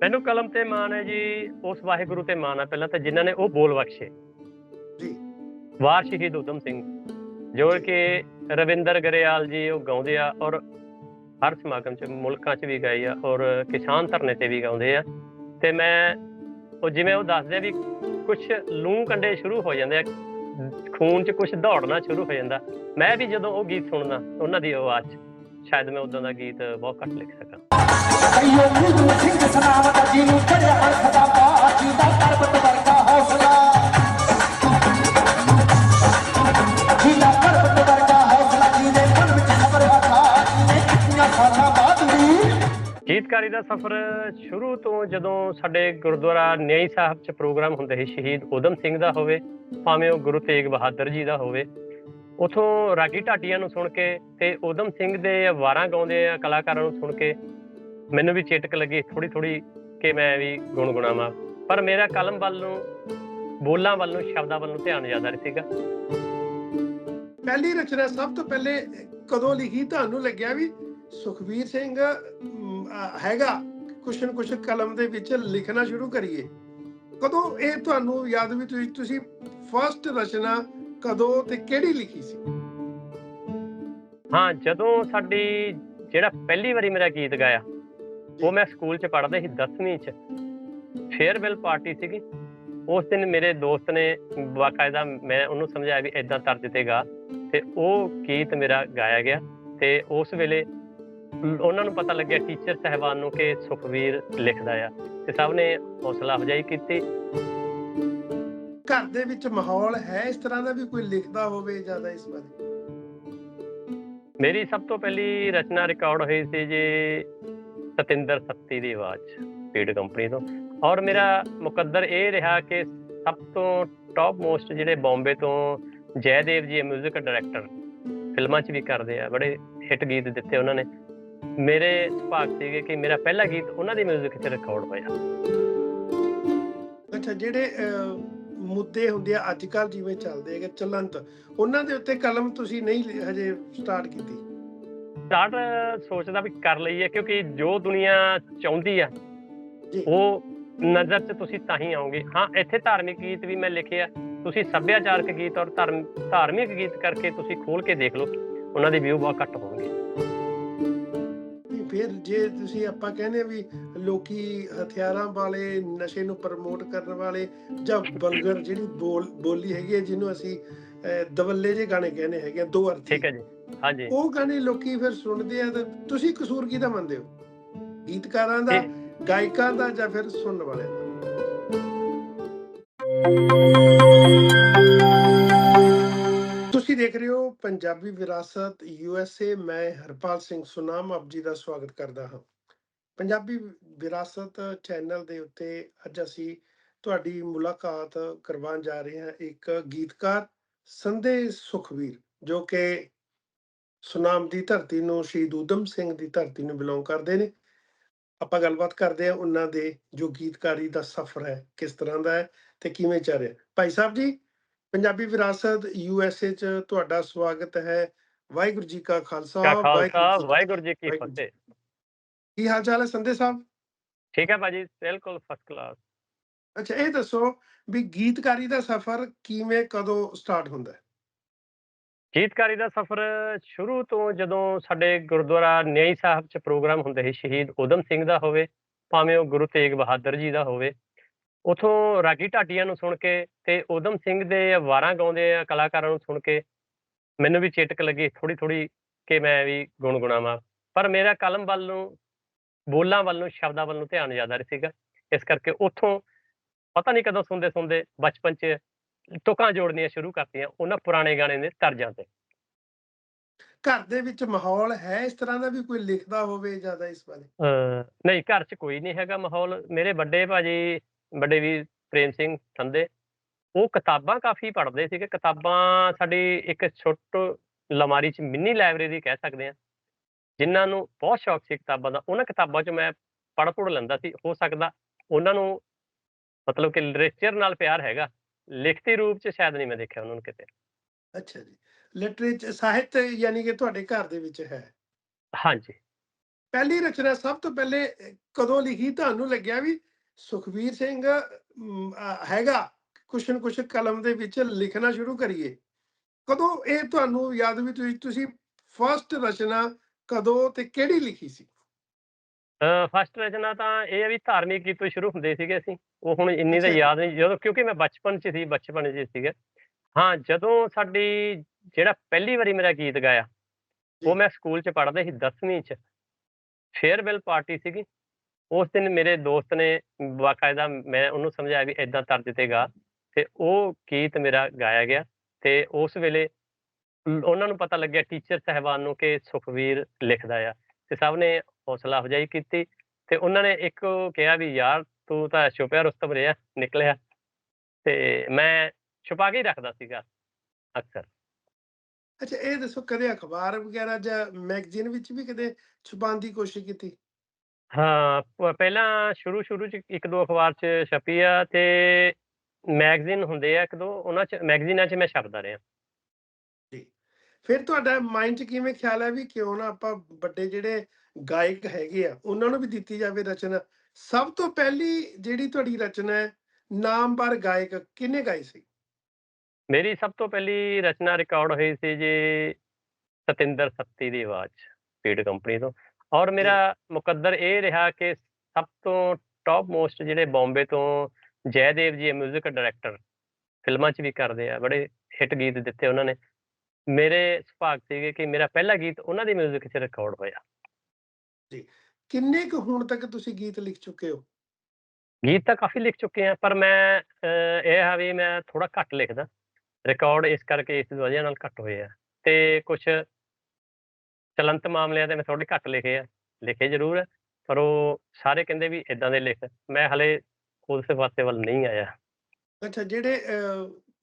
ਮੈਨੂੰ ਕਲਮ ਤੇ ਮਾਣ ਹੈ ਜੀ ਉਸ ਵਾਹਿਗੁਰੂ ਤੇ ਮਾਣ ਹੈ ਪਹਿਲਾਂ ਤਾਂ ਜਿਨ੍ਹਾਂ ਨੇ ਉਹ ਬੋਲ ਬਖਸ਼ੇ। ਜੀ। ਵਾਰ ਸ਼ਹੀਦ ਉਦਮ ਸਿੰਘ ਜੋ ਕਿ ਰਵਿੰਦਰ ਗਰੇਵਾਲ ਜੀ ਉਹ ਗਾਉਂਦੇ ਆ ਔਰ ਹਰ ਸਮਾਗਮ ਚ ਮੁਲਕਾਂ ਚ ਵੀ ਗਾਈ ਆ ਔਰ ਕਿਸਾਨ ਧਰਨੇ ਤੇ ਵੀ ਗਾਉਂਦੇ ਆ। ਤੇ ਮੈਂ ਉਹ ਜਿਵੇਂ ਉਹ ਦੱਸਦੇ ਆ ਵੀ ਕੁਝ ਲੂੰ ਕੰਡੇ ਸ਼ੁਰੂ ਹੋ ਜਾਂਦੇ ਆ ਖੂਨ ਚ ਕੁਝ ਦੌੜਨਾ ਸ਼ੁਰੂ ਹੋ ਜਾਂਦਾ। ਮੈਂ ਵੀ ਜਦੋਂ ਉਹ ਗੀਤ ਸੁਣਦਾ ਉਹਨਾਂ ਦੀ ਆਵਾਜ਼ ਚ। ਸ਼ਾਇਦ ਮੈਂ ਉਦਾਂ ਦਾ ਗੀਤ ਬਹੁਤ ਘੱਟ ਲਿਖ ਸਕਾਂ। ਕਈਓ ਗੁਰੂ ਸਿੰਘ ਸਨਾਵਤ ਜੀ ਨੂੰ ਚੜਿਆ ਅਰਥ ਦਾ ਬਾਜੀ ਦਾ ਪਰਬਤ ਵਰਗਾ ਹੌਸਲਾ। ਜੀ ਦਾ ਪਰਬਤ ਵਰਗਾ ਹੌਸਲਾ ਜੀ ਦੇ ਮਨ ਵਿੱਚ ਖਬਰ ਆਖਾ ਜੀ ਨੇ ਕਿਤਨੀਆਂ ਸਾਲਾਂ ਬਾਅਦ ਵੀ। ਗੀਤਕਾਰੀ ਦਾ ਸਫ਼ਰ ਸ਼ੁਰੂ ਤੋਂ ਜਦੋਂ ਸਾਡੇ ਗੁਰਦੁਆਰਾ ਨਿਆਈ ਸਾਹਿਬ 'ਚ ਪ੍ਰੋਗਰਾਮ ਹੁੰਦੇ ਸੀ ਸ਼ਹੀਦ ਉਦਮ ਸਿੰਘ ਦਾ ਹੋਵੇ ਭਾਵੇਂ ਉਹ ਗੁਰੂ ਤੇਗ ਬਹਾਦਰ ਜੀ ਦਾ ਹੋਵੇ ਉਥੋਂ ਰਾਗੀ ਢਾਟੀਆਂ ਨੂੰ ਸੁਣ ਕੇ ਤੇ ਉਦਮ ਸਿੰਘ ਦੇ ਵਾਰਾਂ ਗਾਉਂਦੇ ਆ, ਕਲਾਕਾਰਾਂ ਨੂੰ ਸੁਣ ਕੇ ਮੈਨੂੰ ਵੀ ਚੇਟਕ ਲੱਗੀ ਥੋੜੀ ਥੋੜੀ ਕਿ ਮੈਂ ਵੀ ਗੁਣਗੁਣਾਵਾਂ ਪਰ ਮੇਰਾ ਕਲਮ ਵੱਲ ਨੂੰ, ਬੋਲਾਂ ਵੱਲ ਨੂੰ, ਸ਼ਬਦਾਂ ਵੱਲ ਨੂੰ ਧਿਆਨ ਜ਼ਿਆਦਾ ਸੀਗਾ। ਪਹਿਲੀ ਰਚਨਾ ਸਭ ਤੋਂ ਪਹਿਲੇ ਕਦੋਂ ਲਿਖੀ ਤੁਹਾਨੂੰ ਲੱਗਿਆ ਵੀ ਸੁਖਵੀਰ ਸਿੰਘ ਹੈਗਾ? ਕੁਛ ਨਾ ਕੁਛ ਕਲਮ ਦੇ ਵਿੱਚ ਲਿਖਣਾ ਸ਼ੁਰੂ ਕਰੀਏ। ਕਦੋਂ ਇਹ ਤੁਹਾਨੂੰ ਯਾਦ ਵੀ ਤੁਸੀਂ ਤੁਸੀਂ ਫਰਸਟ ਰਚਨਾ ਕਦੋਂ ਤੇ ਕਿਹੜੀ ਲਿਖੀ ਸੀ? ਹਾਂ ਜਦੋਂ ਸਾਡੀ ਜਿਹੜਾ ਪਹਿਲੀ ਵਾਰੀ ਮੇਰਾ ਗੀਤ ਗਾਇਆ ਉਹ ਮੈਂ ਸਕੂਲ 'ਚ ਪੜ੍ਹਦਾ ਸੀ 10ਵੀਂ 'ਚ। ਫੇਅਰਵੈਲ ਪਾਰਟੀ ਸੀਗੀ। ਉਸ ਦਿਨ ਮੇਰੇ ਦੋਸਤ ਨੇ ਬਾਕਾਇਦਾ ਮੈਂ ਉਹਨੂੰ ਸਮਝਾਇਆ ਵੀ ਇਦਾਂ ਤਰਜ ਤੇ ਗਾ ਤੇ ਉਹ ਗੀਤ ਮੇਰਾ ਗਾਇਆ ਗਿਆ ਤੇ ਉਸ ਵੇਲੇ ਉਹਨਾਂ ਨੂੰ ਪਤਾ ਲੱਗਿਆ ਟੀਚਰ ਸਹਿਬਾਨ ਨੂੰ ਕਿ ਸੁਖਵੀਰ ਲਿਖਦਾ ਆ ਤੇ ਸਭ ਨੇ ਹੌਸਲਾ ਅਫਜ਼ਾਈ ਕੀਤੀ। ਘਰ ਦੇ ਵਿੱਚ ਮਾਹੌਲ ਹੈ ਇਸ ਤਰ੍ਹਾਂ ਦਾ ਵੀ ਕੋਈ ਲਿਖਦਾ ਹੋਵੇ ਜ਼ਿਆਦਾ ਇਸ ਬਾਰੇ ਮੇਰੀ ਸਭ ਤੋਂ ਪਹਿਲੀ ਰਚਨਾ ਰਿਕਾਰਡ ਹੋਈ ਸੀ ਜੀ ਸਤਿੰਦਰ ਸੱਤੀ ਦੀ ਆਵਾਜ਼ 'ਚ, ਪੀਡ ਕੰਪਨੀ ਤੋਂ ਔਰ ਮੇਰਾ ਮੁਕੱਦਰ ਇਹ ਰਿਹਾ ਕਿ ਸਭ ਤੋਂ ਟੌਪ ਮੋਸਟ ਜਿਹੜੇ ਬੰਬੇ ਤੋਂ ਜੈਦੇਵ ਜੀ 뮤직 ਡਾਇਰੈਕਟਰ ਫਿਲਮਾਂ 'ਚ ਵੀ ਕਰਦੇ ਆ ਬੜੇ ਹਿੱਟ ਗੀਤ ਦਿੱਤੇ ਉਹਨਾਂ ਨੇ ਮੇਰੇ ਸੁਭਾਗ ਸੀਗੇ ਕਿ ਮੇਰਾ ਪਹਿਲਾ ਗੀਤ ਉਹਨਾਂ ਦੀ 뮤직 'ਚ ਰਿਕਾਰਡ ਹੋਇਆ ਅੱਛਾ ਜਿਹੜੇ ਅਹ, ਮੁੱਦੇ ਹੁੰਦੇ ਆ ਅੱਜ ਕੱਲ ਜਿਵੇਂ ਚੱਲਦੇ ਹੈਗੇ ਚੱਲੰਤ ਉਹਨਾਂ ਦੇ ਉੱਤੇ ਕਲਮ ਤੁਸੀਂ ਨਹੀਂ ਹਜੇ ਸਟਾਰਟ ਕੀਤੀ। ਸਟਾਰਟ ਸੋਚਦਾ ਵੀ ਕਰ ਲਈਏ ਕਿਉਂਕਿ ਜੋ ਦੁਨੀਆ ਚਾਹੁੰਦੀ ਆ। ਉਹ ਨਜ਼ਰ 'ਚ ਤੁਸੀਂ ਤਾਂ ਹੀ ਆਓਗੇ। ਹਾਂ ਇੱਥੇ ਧਾਰਮਿਕ ਗੀਤ ਵੀ ਮੈਂ ਲਿਖਿਆ ਤੁਸੀਂ ਸੱਭਿਆਚਾਰਕ ਗੀਤ ਔਰ ਧਰਮ ਧਾਰਮਿਕ ਗੀਤ ਕਰਕੇ ਤੁਸੀਂ ਖੋਲ ਕੇ ਦੇਖ ਲਓ ਉਹਨਾਂ ਦੇ ਵਿਊ ਬਹੁਤ ਘੱਟ ਹੋਣਗੇ। ਫਿਰ ਜੇ ਤੁਸੀਂ ਆਪਾਂ ਕਹਿੰਦੇ ਵੀ ਲੋਕੀ ਹਥਿਆਰਾਂ ਵਾਲੇ ਨਸ਼ੇ ਨੂੰ ਪ੍ਰਮੋਟ ਕਰਨ ਵਾਲੇ ਜਾਂ ਬਲਗਰ ਜਿਹੜੀ ਬੋਲ ਹੈਗੀ ਹੈ ਜਿਹਨੂੰ ਅਸੀਂ ਦਵੱਲੇ ਜੇ ਗਾਣੇ ਕਹਿੰਦੇ ਹੈਗੇ ਦੋ ਅਰਥ। ਠੀਕ ਹੈ ਜੀ। ਹਾਂਜੀ। ਉਹ ਗਾਣੇ ਲੋਕੀ ਫਿਰ ਸੁਣਦੇ ਆ ਤੇ ਤੁਸੀਂ ਕਸੂਰ ਕਿਹਦਾ ਮੰਨਦੇ ਹੋ? ਗੀਤਕਾਰਾਂ ਦਾ ਗਾਇਕਾਂ ਦਾ ਜਾਂ ਫਿਰ ਸੁਣਨ ਵਾਲਿਆਂ ਦਾ? ਤੁਸੀਂ ਦੇਖ ਰਹੇ ਹੋ ਪੰਜਾਬੀ ਵਿਰਾਸਤ ਯੂਐਸਏ ਮੈਂ ਹਰਪਾਲ ਸਿੰਘ ਸੁਨਾਮ ਆਪ ਜੀ ਦਾ ਸਵਾਗਤ ਕਰਦਾ ਹਾਂ। ਪੰਜਾਬੀ ਵਿਰਾਸਤ ਚੈਨਲ ਦੇ ਉੱਤੇ ਅੱਜ ਅਸੀਂ ਤੁਹਾਡੀ ਮੁਲਾਕਾਤ ਕਰਵਾਉਣ ਜਾ ਰਹੇ ਹਾਂ ਇੱਕ ਗੀਤਕਾਰ ਸੰਦੇ ਸੁਖਵੀਰ ਜੋ ਕਿ ਸੁਨਾਮ ਦੀ ਧਰਤੀ ਨੂੰ, ਸ਼ਹੀਦ ਊਧਮ ਸਿੰਘ ਦੀ ਧਰਤੀ ਨੂੰ ਬਿਲੋਂਗ ਕਰਦੇ ਨੇ। ਆਪਾਂ ਗੱਲਬਾਤ ਕਰਦੇ ਹਾਂ ਉਹਨਾਂ ਦੇ ਜੋ ਗੀਤਕਾਰੀ ਦਾ ਸਫ਼ਰ ਹੈ, ਕਿਸ ਤਰ੍ਹਾਂ ਦਾ ਹੈ ਤੇ ਕਿਵੇਂ ਚੱਲ ਰਿਹਾ। ਭਾਈ ਸਾਹਿਬ ਜੀ ਪੰਜਾਬੀ ਵਿਰਾਸਤ ਯੂਐਸਏ ਚ ਤੁਹਾਡਾ ਸਵਾਗਤ ਹੈ। ਵਾਹਿਗੁਰੂ ਜੀ ਕਾ ਖਾਲਸਾ ਵਾਹਿਗੁਰੂ ਖਾਲਸਾ ਜੀ ਕੀ ਵਾਹਿਗੁਰੂ ਜੀ ਕੀ ਵਾਹਿਗੁਰੂ ਜੀ। ਫਤਿਹ। ਕੀ ਹਾਲ ਚਾਲ ਹੈ ਸੰਦੇ ਸਾਹਿਬ? ਠੀਕ ਹੈ ਭਾਜੀ ਬਿਲਕੁਲ ਫਸਟ ਕਲਾਸ ਅੱਛਾ ਇਹ ਦੱਸੋ ਵੀ ਗੀਤਕਾਰੀ ਦਾ ਸਫ਼ਰ ਕਿਵੇਂ ਕਦੋਂ ਸਟਾਰਟ ਹੁੰਦਾ ਹੈ? ਗੀਤਕਾਰੀ ਦਾ ਸਫ਼ਰ ਸ਼ੁਰੂ ਤੋਂ ਜਦੋਂ ਸਾਡੇ ਗੁਰਦੁਆਰਾ ਨਿਆਈ ਸਾਹਿਬ 'ਚ ਪ੍ਰੋਗਰਾਮ ਹੁੰਦੇ ਸੀ ਸ਼ਹੀਦ ਉਦਮ ਸਿੰਘ ਦਾ ਹੋਵੇ ਭਾਵੇਂ ਉਹ ਗੁਰੂ ਤੇਗ ਬਹਾਦਰ ਜੀ ਦਾ ਹੋਵੇ ਉਥੋਂ ਰਾਗੀ ਢਾਟੀਆਂ ਨੂੰ ਸੁਣ ਕੇ ਤੇ ਉਦਮ ਸਿੰਘ ਦੇ ਵਾਰਾਂ ਗਾਉਂਦੇ ਆ ਕਲਾਕਾਰਾਂ ਨੂੰ ਸੁਣ ਕੇ ਮੈਨੂੰ ਵੀ ਚੇਟਕ ਲੱਗੀ ਥੋੜੀ ਥੋੜੀ ਕਿ ਮੈਂ ਵੀ ਗੁਣਗੁਣਾਵਾਂ। ਪਰ ਮੇਰਾ ਕਲਮ ਵੱਲ ਨੂੰ ਬੋਲਾਂ ਵੱਲ ਨੂੰ ਸ਼ਬਦਾਂ ਵੱਲ ਨੂੰ ਧਿਆਨ ਜ਼ਿਆਦਾ ਸੀਗਾ। ਇਸ ਕਰਕੇ ਉਥੋਂ ਪਤਾ ਨਹੀਂ ਕਦੋਂ ਸੁਣਦੇ ਸੁਣਦੇ ਬਚਪਨ 'ਚ ਤੁਕਾਂ ਜੋੜਨੀਆਂ ਸ਼ੁਰੂ ਕਰਤੀਆਂ ਉਹਨਾਂ ਪੁਰਾਣੇ ਗਾਣੇ ਦੇ ਤਰਜ਼ਾਂ ਤੇ। ਘਰ ਦੇ ਵਿੱਚ ਮਾਹੌਲ ਹੈ ਇਸ ਤਰ੍ਹਾਂ ਦਾ ਵੀ ਕੋਈ ਲਿਖਦਾ ਹੋਵੇ ਜ਼ਿਆਦਾ ਇਸ ਬਾਰੇ? ਨਹੀਂ ਘਰ 'ਚ ਕੋਈ ਨਹੀਂ ਹੈਗਾ ਮਾਹੌਲ। ਮੇਰੇ ਵੱਡੇ ਭਾਜੀ ਵੱਡੇ ਵੀ ਪ੍ਰੇਮ ਸਿੰਘ ਠੰਦੇ ਉਹ ਕਿਤਾਬਾਂ ਕਾਫੀ ਪੜ੍ਹਦੇ ਸੀਗੇ। ਕਿਤਾਬਾਂ ਸਾਡੀ ਇੱਕ ਛੋਟ ਲਮਾਰੀ 'ਚ ਮਿੰਨੀ ਲਾਇਬ੍ਰੇਰੀ ਕਹਿ ਸਕਦੇ ਆ ਜਿਨ੍ਹਾਂ ਨੂੰ ਬਹੁਤ ਸ਼ੌਕ ਸੀ ਕਿਤਾਬਾਂ ਦਾ। ਉਹਨਾਂ ਕਿਤਾਬਾਂ 'ਚ ਮੈਂ ਪੜ੍ਹ ਪੁੜ ਲੈਂਦਾ ਸੀ। ਹੋ ਸਕਦਾ ਉਹਨਾਂ ਨੂੰ ਮਤਲਬ ਕਿ ਲਿਟਰੇਚਰ ਨਾਲ ਪਿਆਰ ਹੈਗਾ। ਲਿਖਤੀ ਰੂਪ 'ਚ ਸ਼ਾਇਦ ਨਹੀਂ ਮੈਂ ਦੇਖਿਆ ਉਹਨਾਂ ਨੂੰ ਕਿਤੇ। ਅੱਛਾ ਜੀ। ਲਿਟਰੇਚਰ ਸਾਹਿਤ ਯਾਨੀ ਕਿ ਤੁਹਾਡੇ ਘਰ ਦੇ ਵਿੱਚ ਹੈ? ਹਾਂਜੀ। ਪਹਿਲੀ ਰਚਨਾ ਸਭ ਤੋਂ ਪਹਿਲੇ ਕਦੋਂ ਲਿਖੀ? ਤੁਹਾਨੂੰ ਲੱਗਿਆ ਵੀ ਸੁਖਵੀਰ ਸਿੰਘ ਹੈਗਾ। ਕੁਛ ਨਾ ਕੁਛ ਕਲਮ ਦੇ ਵਿੱਚ ਲਿਖਣਾ ਸ਼ੁਰੂ ਕਰੀਏ। ਕਦੋਂ ਇਹ ਤੁਹਾਨੂੰ ਯਾਦ ਵੀ ਤੁਸੀਂ ਤੁਸੀਂ ਫਰਸਟ ਰਚਨਾ ਕਦੋਂ ਤੇ ਕਿਹੜੀ ਲਿਖੀ ਸੀ? ਫਸਟ ਰਚਨਾ ਤਾਂ ਇਹ ਵੀ ਧਾਰਮਿਕ ਗੀਤ ਤੋਂ ਸ਼ੁਰੂ ਹੁੰਦੇ ਸੀਗੇ ਅਸੀਂ। ਉਹ ਹੁਣ ਇੰਨੀ ਤਾਂ। ਯਾਦ ਨਹੀਂ ਜਦੋਂ ਕਿਉਂਕਿ ਮੈਂ ਬਚਪਨ 'ਚ ਸੀ ਬਚਪਨ 'ਚ ਸੀਗਾ। ਹਾਂ ਜਦੋਂ ਸਾਡੀ ਜਿਹੜਾ ਪਹਿਲੀ ਵਾਰੀ ਮੇਰਾ ਗੀਤ ਗਾਇਆ। ਉਹ ਮੈਂ ਸਕੂਲ 'ਚ ਪੜ੍ਹਦਾ ਸੀ 10ਵੀਂ 'ਚ। ਫੇਅਰਵੈਲ ਪਾਰਟੀ ਸੀਗੀ। ਉਸ ਦਿਨ ਮੇਰੇ ਦੋਸਤ ਨੇ ਬਾਕਾਇਦਾ ਮੈਂ ਉਹਨੂੰ ਸਮਝਾਇਆ ਵੀ ਇਦਾਂ ਤਰਜ ਤੇ ਗਾ ਤੇ ਉਹ ਗੀਤ ਮੇਰਾ ਗਾਇਆ ਗਿਆ ਤੇ ਉਸ ਵੇਲੇ ਉਹਨਾਂ ਨੂੰ ਪਤਾ ਲੱਗਿਆ ਟੀਚਰ ਸਹਿਬਾਨ ਨੂੰ ਕਿ ਸੁਖਵੀਰ ਲਿਖਦਾ ਆ ਤੇ ਸਭ ਨੇ ਹੌਸਲਾ ਅਫਜ਼ਾਈ ਕੀਤੀ ਤੇ ਉਹਨਾਂ ਨੇ ਇੱਕ ਕਿਹਾ ਵੀ, ਯਾਰ ਤੂੰ ਤਾਂ ਛੁਪਿਆ ਰੁਸਤਮ ਰਿਹਾ, ਨਿਕਲਿਆ। ਤੇ ਮੈਂ ਛੁਪਾ ਕੇ ਹੀ ਰੱਖਦਾ ਸੀਗਾ ਅਕਸਰ। ਅੱਛਾ, ਇਹ ਦੱਸੋ ਕਦੇ ਅਖਬਾਰ ਵਗੈਰਾ ਜਾਂ ਮੈਗਜ਼ੀਨ ਵਿੱਚ ਵੀ ਕਦੇ ਛੁਪਾਉਣ ਦੀ ਕੋਸ਼ਿਸ਼ ਕੀਤੀ? ਹਾਂ ਪ- ਪਹਿਲਾਂ ਸ਼ੁਰੂ ਸ਼ੁਰੂ ਚ ਇੱਕ ਦੋ ਅਖਬਾਰ ਚ ਛਪੀ ਆ ਤੇ ਮੈਗਜ਼ੀਨ ਹੁੰਦੇ ਆ ਇੱਕ ਦੋ ਉਹਨਾਂ ਚ ਮੈਗਜ਼ੀਨਾਂ ਚ ਮੈਂ ਛਪਦਾ ਰਿਹਾ। ਫਿਰ ਤੁਹਾਡਾ ਮਾਈਂਡ 'ਚ ਕਿਵੇਂ ਖਿਆਲ ਹੈ ਵੀ ਕਿਉਂ ਨਾ ਆਪਾਂ ਵੱਡੇ ਜਿਹੜੇ ਗਾਇਕ ਹੈਗੇ ਆ ਉਹਨਾਂ ਨੂੰ ਵੀ ਦਿੱਤੀ ਜਾਵੇ ਰਚਨਾ? ਸਭ ਤੋਂ ਪਹਿਲੀ ਜਿਹੜੀ ਤੁਹਾਡੀ ਰਚਨਾ ਹੈ ਨਾਮਵਰ ਗਾਇਕ ਕਿਹਨੇ ਗਾਈ ਸੀ? ਮੇਰੀ ਸਭ ਤੋਂ ਪਹਿਲੀ ਰਚਨਾ ਰਿਕਾਰਡ ਹੋਈ ਸੀ ਜੀ ਸਤਿੰਦਰ ਸੱਤੀ ਦੀ ਆਵਾਜ਼ ਸਪੀਡ ਕੰਪਨੀ ਤੋਂ। ਔਰ ਮੇਰਾ ਮੁਕੱਦਰ ਇਹ ਰਿਹਾ ਕਿ ਸਭ ਤੋਂ ਟੌਪ ਮੋਸਟ ਜਿਹੜੇ ਬੰਬੇ ਤੋਂ ਜੈਦੇਵ ਜੀ 뮤직 ਡਾਇਰੈਕਟਰ ਫਿਲਮਾਂ 'ਚ ਵੀ ਕਰਦੇ ਆ ਬੜੇ ਹਿੱਟ ਗੀਤ ਦਿੱਤੇ ਉਹਨਾਂ ਨੇ ਮੇਰੇ ਸੁਭਾਗ ਸੀਗੇ ਕਿ ਮੇਰਾ ਪਹਿਲਾ ਗੀਤ ਉਹਨਾਂ ਦੀ 뮤직 'ਚ ਰਿਕਾਰਡ ਹੋਇਆ ਕਿੰਨੇ ਕੁ ਹੁਣ ਤੱਕ ਤੁਸੀਂ ਗੀਤ ਲਿਖ ਚੁੱਕੇ ਹੋ ਗੀਤ ਤਾਂ ਕਾਫੀ ਲਿਖ ਚੁੱਕੇ ਆ ਪਰ ਮੈਂ ਅਹ, ਇਹ ਆ ਵੀ ਮੈਂ ਥੋੜਾ ਘੱਟ ਲਿਖਦਾ ਰਿਕਾਰਡ ਇਸ ਕਰਕੇ ਇਸ ਵਜ੍ਹਾ ਨਾਲ ਘੱਟ ਹੋਏ ਆ ਤੇ ਕੁਝ ਚਲੰਤ ਮਾਮਲਿਆਂ ਤੇ ਮੈਂ ਥੋੜੇ ਘੱਟ ਲਿਖੇ ਆ ਲਿਖੇ ਜ਼ਰੂਰ ਆ ਪਰ ਉਹ ਸਾਰੇ ਕਹਿੰਦੇ ਵੀ ਇਦਾਂ ਦੇ ਲਿਖ ਮੈਂ ਹਲੇ ਉਸ ਪਾਸੇ ਵੱਲ ਨਹੀਂ ਆਇਆ। ਅੱਛਾ ਜਿਹੜੇ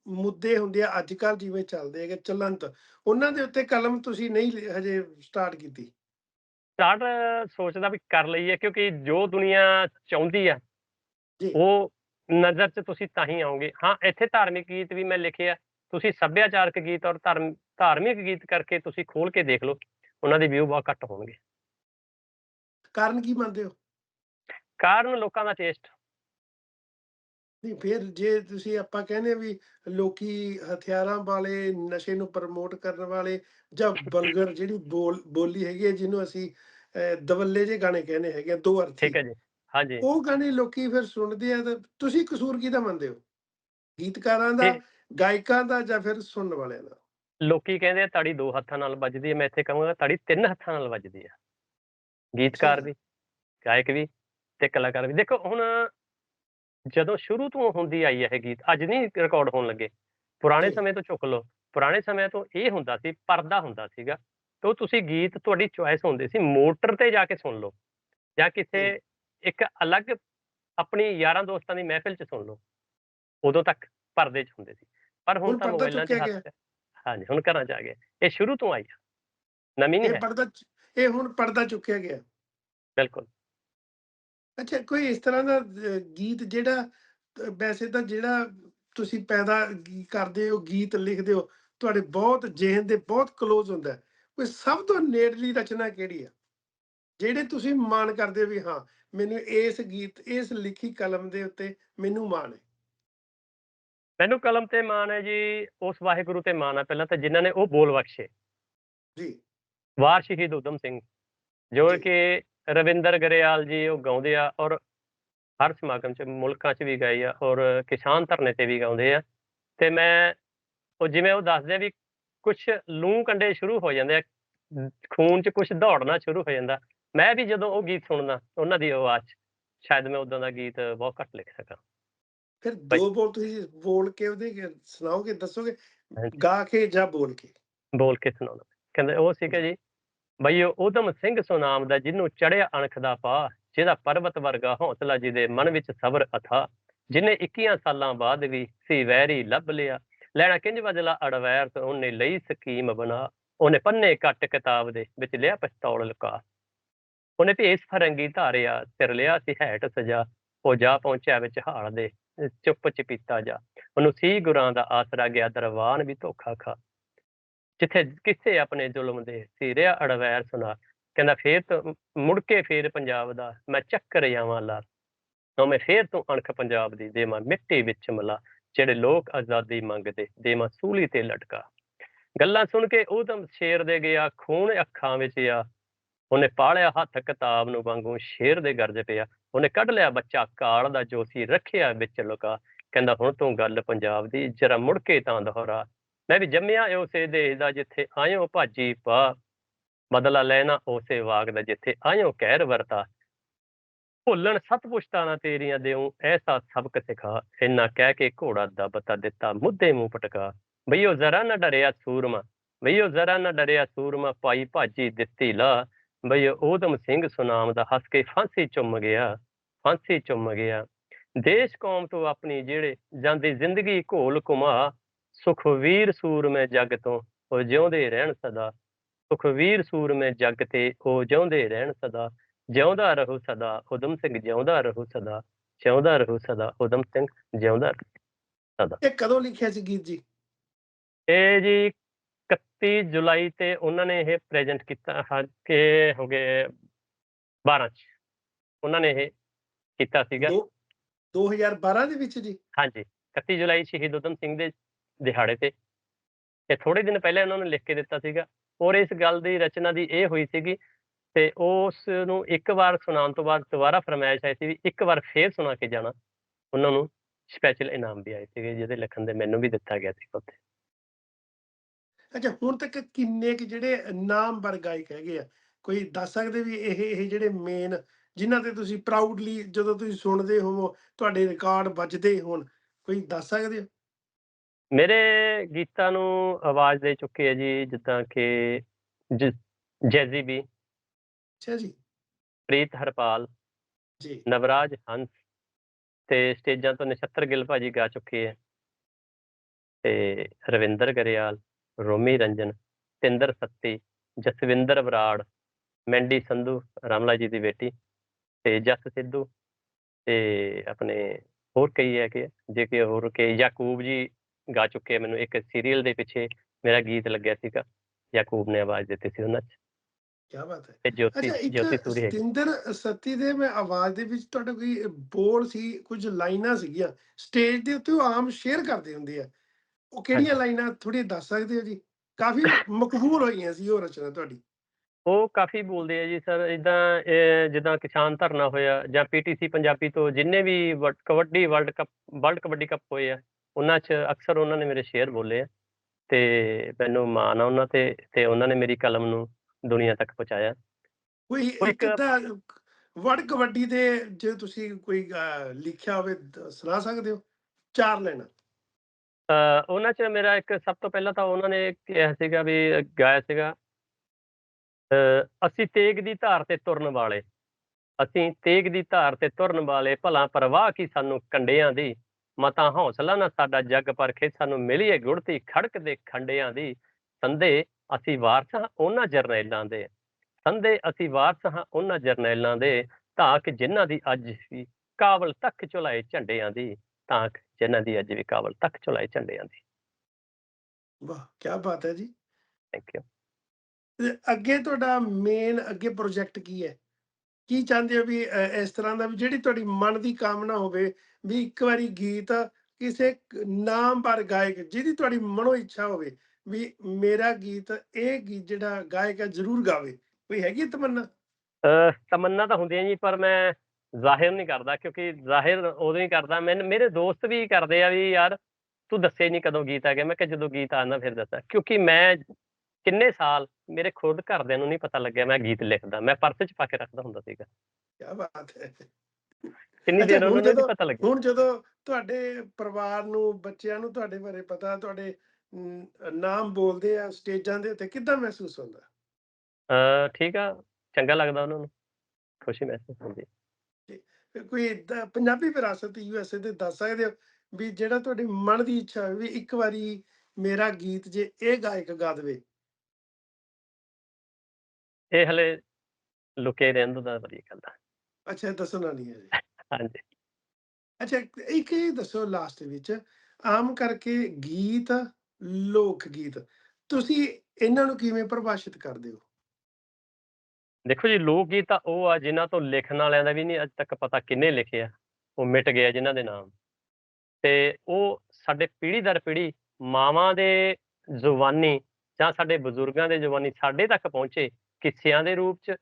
ਮੁੱਦੇ ਹੁੰਦੇ ਆ ਅੱਜ ਕੱਲ ਜਿਵੇਂ ਚੱਲਦੇ ਹੈਗੇ ਚਲੰਤ ਉਹਨਾਂ ਦੇ ਉੱਤੇ ਕਲਮ ਤੁਸੀਂ ਨਹੀਂ ਹਜੇ ਸਟਾਰਟ ਕੀਤੀ? ਸਟਾਰਟ ਸੋਚਦਾ ਵੀ ਕਰ ਲਈਏ ਕਿਉਂਕਿ ਜੋ ਦੁਨੀਆ ਚਾਹੁੰਦੀ ਆ। ਉਹ ਨਜ਼ਰ 'ਚ ਤੁਸੀਂ ਤਾਂ ਹੀ ਆਓਗੇ। ਹਾਂ ਇੱਥੇ ਧਾਰਮਿਕ ਗੀਤ ਵੀ ਮੈਂ ਲਿਖੇ ਆ ਤੁਸੀਂ ਸੱਭਿਆਚਾਰਕ ਗੀਤ ਔਰ ਧਰਮ ਧਾਰਮਿਕ ਗੀਤ ਕਰਕੇ ਤੁਸੀਂ ਖੋਲ ਕੇ ਦੇਖ ਲਓ। ਉਹਨਾਂ ਦੇ ਵਿਊ ਬਹੁਤ ਘੱਟ ਹੋਣਗੇ। ਕਾਰਨ ਕੀ ਮੰਨਦੇ ਹੋ? ਕਾਰਨ ਲੋਕਾਂ ਦਾ ਟੇਸਟ ਨਹੀਂ ਫਿਰ ਜੇ ਤੁਸੀਂ ਆਪਾਂ ਕਹਿੰਦੇ ਵੀ ਲੋਕੀ ਹਥਿਆਰਾਂ ਵਾਲੇ ਨਸ਼ੇ ਨੂੰ ਪ੍ਰਮੋਟ ਕਰਨ ਵਾਲੇ ਜਾਂ ਬਲਗਰ ਜਿਹੜੀ ਬੋਲ ਹੈਗੀ ਹੈ ਜਿਹਨੂੰ ਅਸੀਂ ਦਵੱਲੇ ਜੇ ਗਾਣੇ ਕਹਿੰਦੇ ਹੈਗੇ ਦੋ ਅਰਥੀ। ਠੀਕ ਹੈ ਜੀ ਹਾਂਜੀ। ਉਹ ਗਾਣੇ ਲੋਕੀ ਫਿਰ ਸੁਣਦੇ ਆ ਤਾਂ ਤੁਸੀਂ ਕਸੂਰ ਕਿਹਦਾ ਮੰਨਦੇ ਹੋ? ਗੀਤਕਾਰਾਂ ਦਾ ਗਾਇਕਾਂ ਦਾ ਜਾਂ ਫਿਰ ਸੁਣਨ ਵਾਲਿਆਂ ਦਾ? ਲੋਕੀ ਕਹਿੰਦੇ ਆ ਤਾੜੀ ਦੋ ਹੱਥਾਂ ਨਾਲ ਵੱਜਦੀ ਹੈ। ਮੈਂ ਇੱਥੇ ਕਹਾਂਗਾ ਤਾੜੀ ਤਿੰਨ ਹੱਥਾਂ ਨਾਲ ਵੱਜਦੀ ਹੈ। ਗੀਤਕਾਰ। ਵੀ ਗਾਇਕ ਵੀ ਤੇ ਕਲਾਕਾਰ ਵੀ। ਦੇਖੋ ਹੁਣ ਜਦੋਂ ਸ਼ੁਰੂ ਤੋਂ ਹੁੰਦੀ ਆਈ ਇਹ ਗੀਤ ਅੱਜ ਨਹੀਂ ਰਿਕਾਰਡ ਹੋਣ ਲੱਗੇ। ਪੁਰਾਣੇ। ਸਮੇਂ ਤੋਂ ਚੁੱਕ ਲਓ। ਪੁਰਾਣੇ ਸਮੇਂ ਤੋਂ ਇਹ ਹੁੰਦਾ ਸੀ ਪਰਦਾ ਹੁੰਦਾ ਸੀਗਾ। ਤੇ ਉਹ ਤੁਸੀਂ ਗੀਤ ਤੁਹਾਡੀ ਚੁਆਇਸ ਹੁੰਦੀ ਸੀ ਮੋਟਰ ਤੇ ਜਾ ਕੇ ਸੁਣ ਲਓ। ਜਾਂ ਕਿਸੇ ਇੱਕ ਅਲੱਗ ਆਪਣੀ ਯਾਰਾਂ ਦੋਸਤਾਂ ਦੀ ਮਹਿਫਿਲ 'ਚ ਸੁਣ ਲਓ। ਉਦੋਂ ਤੱਕ ਪਰਦੇ 'ਚ ਹੁੰਦੇ ਸੀ। ਪਰ ਹੁਣ ਤਾਂ ਮੋਬਾਈਲਾਂ 'ਚ ਹੱਥ ਹਾਂਜੀ ਹੁਣ ਘਰਾਂ 'ਚ ਆ ਗਏ। ਇਹ ਸ਼ੁਰੂ ਤੋਂ ਆਈ ਆ। ਨਵੀਂ ਨਹੀਂ ਇਹ ਪਰਦਾ ਇਹ ਹੁਣ ਪਰਦਾ ਚੁੱਕਿਆ ਗਿਆ। ਬਿਲਕੁਲ। ਅੱਛਾ ਕੋਈ ਇਸ ਤਰ੍ਹਾਂ ਦਾ ਗੀਤ ਜਿਹੜਾ ਵੈਸੇ ਤਾਂ ਜਿਹੜਾ ਤੁਸੀਂ ਪੈਦਾ ਕਰਦੇ ਹੋ ਗੀਤ ਲਿਖਦੇ ਹੋ ਤੁਹਾਡੇ ਬਹੁਤ ਜਿਹਨ ਦੇ ਬਹੁਤ ক্লোਜ਼ ਹੁੰਦਾ। ਕੋਈ ਸਭ ਤੋਂ ਨੇੜਲੀ ਰਚਨਾ ਕਿਹੜੀ ਆ? ਜਿਹੜੇ ਤੁਸੀਂ ਮਾਣ ਕਰਦੇ ਹੋ ਵੀ ਹਾਂ ਮੈਨੂੰ ਇਸ ਗੀਤ ਇਸ ਲਿਖੀ ਕਲਮ ਦੇ ਉੱਤੇ ਮੈਨੂੰ ਮਾਣ ਹੈ। ਮੈਨੂੰ ਕਲਮ ਤੇ ਮਾਣ ਹੈ ਜੀ ਉਸ ਵਾਹਿਗੁਰੂ ਤੇ ਮਾਣ ਹੈ ਪਹਿਲਾਂ ਤਾਂ ਜਿਨ੍ਹਾਂ ਨੇ ਉਹ ਬੋਲ ਬਖਸ਼ੇ। ਜੀ। ਵਾਰ ਸ਼ਹੀਦ ਊਧਮ ਸਿੰਘ ਜੋ। ਕਿ ਰਵਿੰਦਰ ਗਰੇਵਾਲ ਜੀ ਉਹ ਗਾਉਂਦੇ ਆ ਔਰ ਹਰ ਸਮਾਗਮ 'ਚ ਮੁਲਕਾਂ 'ਚ ਵੀ ਗਾਈ ਆ ਔਰ ਕਿਸਾਨ ਧਰਨੇ ਤੇ ਵੀ ਗਾਉਂਦੇ ਆ। ਤੇ ਮੈਂ ਉਹ ਜਿਵੇਂ ਉਹ ਦੱਸਦੇ ਵੀ ਕੁਝ ਲੂੰ ਕੰਡੇ ਸ਼ੁਰੂ ਹੋ ਜਾਂਦੇ ਆ ਖੂਨ 'ਚ ਕੁਝ ਦੌੜਨਾ ਸ਼ੁਰੂ ਹੋ ਜਾਂਦਾ। ਮੈਂ ਵੀ ਜਦੋਂ ਉਹ ਗੀਤ ਸੁਣਦਾ ਉਹਨਾਂ ਦੀ ਆਵਾਜ਼ 'ਚ ਸ਼ਾਇਦ ਮੈਂ ਉਦਾਂ ਦਾ ਗੀਤ ਬਹੁਤ ਘੱਟ ਲਿਖ ਸਕਾਂ। ਫਿਰ ਦੋ ਬੋਲ ਤੁਸੀਂ ਬੋਲ ਕੇ ਉਹਦੇ ਕੇ ਸੁਣਾਓਗੇ ਦੱਸੋਗੇ। ਗਾ ਕੇ ਜਾਂ ਬੋਲ ਕੇ? ਬੋਲ ਕੇ ਸੁਣਾਉਣਾ ਕਹਿੰਦੇ ਉਹ ਸੀਗਾ ਜੀ ਬਈ ਊਧਮ ਸਿੰਘ ਸੁਨਾਮ ਦਾ ਜਿਹਨੂੰ ਚੜਿਆ ਅਣਖ ਦਾ ਪਾ ਜਿਹਦਾ ਪਰਬਤ ਵਰਗਾ ਹੌਸਲਾ ਜਿਹਦੇ ਮਨ ਵਿੱਚ ਸਬਰ ਅਥਾ ਜਿਨੇ 21 ਸਾਲਾਂ ਬਾਅਦ ਵੀ ਸੀ ਵੈਰੀ ਲੱਭ ਲਿਆ। ਲੈਣਾ ਕਿੰਜ ਬਦਲਾ ਅੜਵੈਰ ਤੇ ਉਹਨੇ ਲਈ ਸਕੀਮ ਬਣਾ। ਉਹਨੇ ਪੰਨੇ ਕੱਟ ਕਿਤਾਬ ਦੇ ਵਿੱਚ ਲਿਆ ਪਿਸਤੌਲ ਲੁਕਾ। ਉਹਨੇ ਭੇਸ ਫਰੰਗੀ ਧਾਰਿਆ ਸਿਰ ਲਿਆ ਸੀ ਹੈਟ ਸਜਾ। ਉਹ ਜਾ ਪਹੁੰਚਿਆ ਵਿੱਚ ਹਾਲ ਦੇ। ਚੁੱਪ ਚਪੀਤਾ ਜਾ। ਉਹਨੂੰ ਸੀ ਗੁਰਾਂ ਦਾ ਆਸਰਾ ਗਿਆ ਦਰਵਾਨ ਵੀ ਧੋਖਾ ਖਾ। ਜਿੱਥੇ ਕਿਸੇ ਆਪਣੇ ਜ਼ੁਲਮ ਦੇ ਸੀ ਅੜਵੈਰ ਸੁਣਾ ਕਹਿੰਦਾ ਫੇਰ ਤੋਂ ਮੁੜ ਕੇ ਫੇਰ ਪੰਜਾਬ ਦਾ ਮੈਂ ਚੱਕਰ ਜਾਵਾਂ ਲਾ। ਤਾਂ ਮੈਂ ਫੇਰ ਤੋਂ ਅਣਖ ਪੰਜਾਬ ਦੀ ਦੇਵਾਂ, ਮਿੱਟੀ ਵਿੱਚ ਮਿਲਾ, ਜਿਹੜੇ ਲੋਕ ਆਜ਼ਾਦੀ ਮੰਗਦੇ, ਦੇਵਾਂ ਸੂਲੀ ਤੇ ਲਟਕਾ। ਗੱਲਾਂ ਸੁਣ ਕੇ ਉਹ ਤਾਂ ਸ਼ੇਰ ਦੇ ਗਿਆ, ਖੂਨ ਅੱਖਾਂ ਵਿੱਚ ਆ। ਉਹਨੇ ਪਾਲਿਆ ਹੱਥ ਕਿਤਾਬ ਨੂੰ ਵਾਂਗੂ, ਸ਼ੇਰ ਦੇ ਗਰਜ ਪਿਆ। ਉਹਨੇ ਕੱਢ ਲਿਆ ਬੱਚਾ, ਕਾਲ ਦਾ ਜੋ ਸੀ ਰੱਖਿਆ ਵਿੱਚ ਲੁਕਾ। ਕਹਿੰਦਾ, ਹੁਣ ਤੂੰ ਗੱਲ ਪੰਜਾਬ ਦੀ, ਜਰਾ ਮੁੜ ਕੇ ਤਾਂ ਦੁਹਰਾ। ਮੈਂ ਵੀ ਜੰਮਿਆ ਉਸੇ ਦੇਸ਼ ਦਾ, ਜਿੱਥੇ ਆਇਓ ਭਾਜੀ ਪਾ। ਬਦਲਾ ਲੈਣਾ ਉਸੇ ਵਾਗ ਦਾ, ਜਿੱਥੇ ਆਇਓ ਕਹਿਰ ਵਰਤਾ। ਭੁੱਲਣ ਸਤ ਪੁਸ਼ਤਾਨਾ ਤੇਰੀਆਂ ਦੇਉ ਐਸਾ ਸਬਕ ਸਿਖਾ। ਇੰਨਾ ਕਹਿ ਕੇ ਘੋੜਾ ਦੱਬਤਾ ਦਿੱਤਾ, ਮੁੱਦੇ ਮੂੰਹ ਪਟਕਾ। ਬਈਓ ਜ਼ਰਾ ਨਾ ਡਰਿਆ ਸੂਰਮਾ, ਬਈਓ ਜ਼ਰਾ ਨਾ ਡਰਿਆ ਸੂਰਮਾ ਪਾਈ ਭਾਜੀ ਦਿੱਤੀ ਲਾ। ਬਈਓ ਊਧਮ ਸਿੰਘ ਸੁਨਾਮ ਦਾ ਹੱਸ ਕੇ ਫਾਂਸੀ ਚੁੰਮ ਗਿਆ ਫਾਂਸੀ ਚੁੰਮ ਗਿਆ। ਦੇਸ਼ ਕੌਮ ਤੋਂ ਆਪਣੀ ਜਿਹੜੇ ਜਾਂਦੀ ਜ਼ਿੰਦਗੀ ਘੋਲ ਘੁਮਾ ਸੁਖਵੀਰ ਸੂਰਮੇ ਜਗ ਤੋਂ ਉਹ ਜਿਉਂਦੇ ਰਹਿਣ ਸਦਾ। ਸੁਖਵੀਰ ਸੂਰਮੇ ਜਗ ਤੇ ਉਹ ਜਿਉਂਦੇ ਰਹਿਣ ਸਦਾ। ਜਿਉਂਦਾ ਰਹੋ ਸਦਾ ਉਦਮ ਸਿੰਘ ਜਿਉਂਦਾ ਰਹੋ ਸਦਾ ਜਿਉਂਦਾ ਰਹੋ ਸਦਾ ਉਦਮ ਸਿੰਘ ਜਿਉਂਦਾ ਰਹੋ। ਇਹ ਕਦੋਂ ਲਿਖਿਆ ਸੀ ਗੀਤ ਜੀ? ਇਹ ਜੀ 31 ਜੁਲਾਈ ਤੇ ਉਹਨਾਂ ਨੇ ਇਹ ਪ੍ਰੈਜ਼ੈਂਟ ਕੀਤਾ ਕਿ ਹੋ ਗਏ 12 ਚ। ਉਹਨਾਂ ਨੇ ਇਹ ਕੀਤਾ ਸੀਗਾ। ਦੋ- 2012 ਦੇ ਵਿੱਚ ਜੀ? ਹਾਂਜੀ 31 ਜੁਲਾਈ ਸ਼ਹੀਦ ਉਦਮ ਸਿੰਘ ਦੇ ਦਿਹਾੜੇ ਤੇ। ਤੇ ਥੋੜੇ ਦਿਨ ਪਹਿਲਾਂ ਉਹਨਾਂ ਨੇ ਲਿਖ ਕੇ ਦਿੱਤਾ ਸੀਗਾ। ਔਰ ਇਸ ਗੱਲ ਦੀ ਰਚਨਾ ਦੀ ਇਹ ਹੋਈ ਸੀਗੀ ਤੇ ਉਸ ਨੂੰ ਇੱਕ ਵਾਰ ਸੁਣਾਉਣ ਤੋਂ ਬਾਅਦ ਦੁਬਾਰਾ ਫਰਮਾਇਸ਼ ਆਈ ਸੀ ਵੀ ਇੱਕ ਵਾਰ ਫੇਰ ਸੁਣਾ ਕੇ ਜਾਣਾ। ਉਹਨਾਂ ਨੂੰ ਸਪੈਸ਼ਲ ਇਨਾਮ ਵੀ ਆਏ ਸੀਗੇ ਜਿਹਦੇ ਲਿਖਣ ਦੇ ਮੈਨੂੰ ਵੀ ਦਿੱਤਾ ਗਿਆ ਸੀ ਉੱਥੇ। ਅੱਛਾ ਹੁਣ ਤੱਕ ਕਿੰਨੇ ਕੁ ਜਿਹੜੇ ਨਾਮਵਰ ਗਾਇਕ ਹੈਗੇ ਆ? ਕੋਈ ਦੱਸ ਸਕਦੇ ਵੀ ਇਹ ਇਹ ਜਿਹੜੇ ਮੇਨ ਜਿਨ੍ਹਾਂ ਤੇ ਤੁਸੀਂ ਪ੍ਰਾਊਡਲੀ ਜਦੋਂ ਤੁਸੀਂ ਸੁਣਦੇ ਹੋਵੋ ਤੁਹਾਡੇ ਰਿਕਾਰਡ ਵੱਜਦੇ ਹੋਣ ਕੋਈ ਦੱਸ ਸਕਦੇ ਹੋ? ਮੇਰੇ ਗੀਤਾਂ ਨੂੰ ਆਵਾਜ਼ ਦੇ ਚੁੱਕੇ ਆ ਜੀ ਜਿੱਦਾਂ ਕਿ ਜੈਜ਼ੀ ਬੀ ਅੱਛਾ ਜੀ। ਪ੍ਰੀਤ ਹਰਪਾਲ। ਜੀ। ਨਵਰਾਜ ਹੰਸ। ਤੇ ਸਟੇਜਾਂ ਤੋਂ ਨਛੱਤਰ ਗਿੱਲ ਭਾਜੀ ਗਾ ਚੁੱਕੇ ਹੈ ਤੇ ਰਵਿੰਦਰ ਗਰੇਵਾਲ। ਰੋਮੀ ਰੰਜਨ ਤਿੰਦਰ ਸੱਤੀ ਜਸਵਿੰਦਰ ਬਰਾੜ ਮੈਂਡੀ ਸੰਧੂ ਰਾਮਲਾ ਜੀ ਦੀ ਬੇਟੀ ਤੇ ਜਸ ਸਿੱਧੂ ਤੇ ਆਪਣੇ ਹੋਰ ਕਈ ਹੈ ਕਿ ਜੇ ਕਿ ਹੋਰ ਕਿ ਯਾਕੂਬ ਜੀ ਗਾ ਚੁੱਕੇ ਮੈਨੂੰ ਇੱਕ ਸੀਰੀਅਲ ਦੇ ਪਿੱਛੇ ਮੇਰਾ ਗੀਤ ਲੱਗਿਆ ਸੀਗਾ ਯਾਕੂਬ ਨੇ ਆਵਾਜ਼ ਦਿੱਤੀ ਸੀ ਉਹਨਾਂ 'ਚ। ਕੀ ਬਾਤ ਹੈ। ਤੇ ਜੋਤੀ ਜੋਤੀ ਸੂਰੀ ਹੈਗੀ। ਸਤਿੰਦਰ ਸੱਤੀ ਦੇ ਮੈਂ ਆਵਾਜ਼ ਦੇ ਵਿੱਚ ਤੁਹਾਡਾ ਕੋਈ ਬੋਲ ਸੀ ਕੁਝ ਲਾਈਨਾਂ ਸੀਗੀਆਂ ਸਟੇਜ ਦੇ ਉੱਤੇ ਉਹ ਆਮ ਸ਼ੇਅਰ ਕਰਦੇ ਹੁੰਦੇ ਆ। ਉਹ ਕਿਹੜੀਆਂ ਲਾਈਨਾਂ ਥੋੜੀ ਦੱਸ ਸਕਦੇ ਹੋ ਜੀ? ਕਾਫੀ ਮਕਬੂਲ ਹੋਈਆਂ ਸੀ ਉਹ ਰਚਨਾ ਤੁਹਾਡੀ। ਉਹ ਕਾਫੀ ਬੋਲਦੇ ਆ ਜੀ ਸਰ ਇਦਾਂ ਜਿੱਦਾਂ ਕਿਸਾਨ ਧਰਨਾ ਹੋਇਆ ਜਾਂ ਪੀਟੀਸੀ ਪੰਜਾਬੀ ਤੋਂ ਜਿੰਨੇ ਵੀ kabaddi world cup world kabaddi cup ਹੋਏ ਆ ਉਹਨਾਂ 'ਚ ਅਕਸਰ ਉਹਨਾਂ ਨੇ ਮੇਰੇ ਸ਼ੇਅਰ ਬੋਲੇ ਆ ਤੇ ਮੈਨੂੰ ਮਾਣ ਆ ਉਹਨਾਂ ਤੇ ਤੇ ਉਹਨਾਂ ਨੇ ਮੇਰੀ ਕਲਮ ਨੂੰ ਦੁਨੀਆ ਤੱਕ ਪਹੁੰਚਾਇਆ। ਕੋਈ ਇੱਕ ਤਾਂ ਵਰਡ ਕਬੱਡੀ ਦੇ ਜੇ ਤੁਸੀਂ ਕੋਈ ਲਿਖਿਆ ਹੋਵੇ ਸੁਣਾ ਸਕਦੇ ਹੋ? ਚਾਰ ਲੈਣਾ ਅ, ਉਹਨਾਂ 'ਚ ਮੇਰਾ ਇੱਕ ਸਭ ਤੋਂ ਪਹਿਲਾਂ ਤਾਂ ਉਹਨਾਂ ਨੇ ਕਿਹਾ ਸੀਗਾ ਵੀ ਗਾਇਆ ਸੀਗਾ ਅ, ਅਸੀਂ ਤੇਗ ਦੀ ਧਾਰ ਤੇ ਤੁਰਨ ਵਾਲੇ ਅਸੀਂ ਤੇਗ ਦੀ ਧਾਰ ਤੇ ਤੁਰਨ ਵਾਲੇ ਭਲਾ ਪਰਵਾਹ ਕੀ ਸਾਨੂੰ ਕੰਡਿਆਂ ਦੀ ਮਤਾ ਹੌਸਲਾ ਨਾ ਸਾਡਾ ਜੱਗ ਪਰਖੇ ਸਾਨੂੰ ਮਿਲੀਏ ਗੁੜਤੀ ਖੜਕ ਦੇ ਖੰਡਿਆਂ ਦੀ ਸੰਧੇ ਅਸੀਂ ਵਾਰਸ ਹਾਂ ਉਹਨਾਂ ਜਰਨੈਲਾਂ ਦੇ ਸੰਦੇ ਅਸੀਂ ਵਾਰਸ ਹਾਂ ਉਹਨਾਂ ਜਰਨੈਲਾਂ ਦੇ ਧਾਕ ਕਿ ਜਿਨ੍ਹਾਂ ਦੀ ਅੱਜ ਸੀ ਕਾਬਲ ਤੱਕ ਚੁਲਾਏ ਝੰਡਿਆਂ ਦੀ ਧਾਕ ਜਿਨ੍ਹਾਂ ਦੀ ਅੱਜ ਵੀ ਕਾਬਲ ਤੱਕ ਚੁਲਾਏ ਝੰਡਿਆਂ ਦੀ। ਵਾਹ ਕੀ ਬਾਤ ਹੈ ਜੀ। ਥੈਂਕ ਯੂ ਅੱਗੇ ਤੁਹਾਡਾ ਮੇਨ ਅੱਗੇ ਪ੍ਰੋਜੈਕਟ ਕੀ ਹੈ? ਕੀ ਚਾਹੁੰਦੇ ਹੋ ਵੀ ਇਸ ਤਰ੍ਹਾਂ ਦਾ ਵੀ ਜਿਹੜੀ ਤੁਹਾਡੀ ਮਨ ਦੀ ਕਾਮਨਾ ਹੋਵੇ ਵੀ ਇੱਕ ਵਾਰੀ ਗੀਤ ਕਿਸੇ ਕ- ਨਾਮਵਰ ਗਾਇਕ ਜਿਹਦੀ ਤੁਹਾਡੀ ਮਨੋ ਇੱਛਾ ਹੋਵੇ ਵੀ ਮੇਰਾ ਗੀਤ ਇਹ ਗੀਤ ਜਿਹੜਾ ਗਾਇਕ ਹੈ ਜ਼ਰੂਰ ਗਾਵੇ। ਕੋਈ ਹੈਗੀ ਤਮੰਨਾ? ਤਮੰਨਾ ਤਾਂ ਹੁੰਦੀਆਂ ਜੀ ਪਰ ਮੈਂ ਜ਼ਾਹਿਰ ਨਹੀਂ ਕਰਦਾ ਕਿਉਂਕਿ ਜ਼ਾਹਿਰ ਉਦੋਂ ਹੀ ਕਰਦਾ। ਮੈਨੂੰ ਮੇਰੇ ਦੋਸਤ ਵੀ ਕਰਦੇ ਆ ਵੀ ਯਾਰ ਤੂੰ ਦੱਸੇ ਨਹੀਂ ਕਦੋਂ ਗੀਤ ਆ ਗਿਆ ਮੈਂ ਕਿਹਾ ਜਦੋਂ ਗੀਤ ਆਉਂਦਾ ਫਿਰ ਦੱਸਾਂ। ਕਿਉਂਕਿ ਮੈਂ ਕਿੰਨੇ ਸਾਲ ਮੇਰੇ ਖੁਦ ਘਰਦਿਆਂ ਨੂੰ ਨਹੀਂ ਪਤਾ ਲੱਗਿਆ ਮੈਂ ਗੀਤ ਲਿਖਦਾ। ਮੈਂ ਪਰਸ 'ਚ ਪਾ ਕੇ ਰੱਖਦਾ ਹੁੰਦਾ ਸੀਗਾ। ਕੀ ਬਾਤ ਹੈ। ਕਿੰਨੀ ਦੇਰ ਉਹਨਾਂ ਨੂੰ ਪਤਾ ਲੱਗਿਆ। ਹੁਣ ਜਦੋਂ ਤੁਹਾਡੇ ਪਰਿਵਾਰ ਨੂੰ ਬੱਚਿਆਂ ਨੂੰ ਤੁਹਾਡੇ ਬਾਰੇ ਪਤਾ ਤੁਹਾਡੇ ਨਾਮ ਬੋਲਦੇ ਆ ਸਟੇਜਾਂ ਦੇ ਉੱਤੇ ਕਿੱਦਾਂ ਮਹਿਸੂਸ ਹੁੰਦਾ? ਠੀਕ ਆ। ਚੰਗਾ ਲੱਗਦਾ ਉਹਨਾਂ ਨੂੰ। ਖੁਸ਼ੀ ਮਹਿਸੂਸ ਹੁੰਦੀ। ਕੋਈ ਏਦਾਂ ਪੰਜਾਬੀ ਵਿਰਾਸਤ ਯੂਐਸਏ ਦੇ ਦੱਸ ਸਕਦੇ ਹੋ ਵੀ ਜਿਹੜਾ ਤੁਹਾਡੇ ਮਨ ਦੀ ਇੱਛਾ ਹੋਵੇ ਵੀ ਇੱਕ ਵਾਰੀ ਮੇਰਾ ਗੀਤ ਜੇ ਇਹ ਗਾਇਕ ਗਾ ਦੇਵੇ? ਇਹ ਹਲੇ ਲੁਕੇ ਰਹਿਣ ਦਾ ਵਧੀਆ ਗੱਲ ਆ। ਅੱਛਾ ਇਹ ਦੱਸਣਾ ਨਹੀਂ ਹੈ ਜੀ। ਹਾਂਜੀ। ਅੱਛਾ ਇੱਕ- ਇੱਕ ਇਹ ਦੱਸੋ ਲਾਸਟ ਵਿੱਚ ਆਮ ਕਰਕੇ ਗੀਤ ਲੋਕ ਗੀਤ ਤੁਸੀਂ ਇਹਨਾਂ ਨੂੰ ਕਿਵੇਂ ਪਰਿਭਾਸ਼ਿਤ ਕਰਦੇ ਹੋ? ਦੇਖੋ ਜੀ, ਲੋਕ ਗੀਤ ਤਾਂ ਉਹ ਆ ਜਿਨ੍ਹਾਂ ਤੋਂ ਲਿਖਣ ਵਾਲਿਆਂ ਦਾ ਵੀ ਨਹੀਂ ਅੱਜ ਤੱਕ ਪਤਾ ਕਿੰਨੇ ਲਿਖੇ ਆ, ਉਹ ਮਿਟ ਗਏ ਆ ਜਿਨ੍ਹਾਂ ਦੇ ਨਾਮ। ਤੇ ਉਹ ਸਾਡੇ ਪੀੜ੍ਹੀ ਦਰ ਪੀੜ੍ਹੀ ਮਾਵਾਂ ਦੇ ਜ਼ੁਬਾਨੀ ਜਾਂ ਸਾਡੇ ਬਜ਼ੁਰਗਾਂ ਦੇ ਜ਼ੁਬਾਨੀ ਸਾਡੇ ਤੱਕ ਪਹੁੰਚੇ ਕਿੱਸਿਆਂ ਦੇ ਰੂਪ ਚ,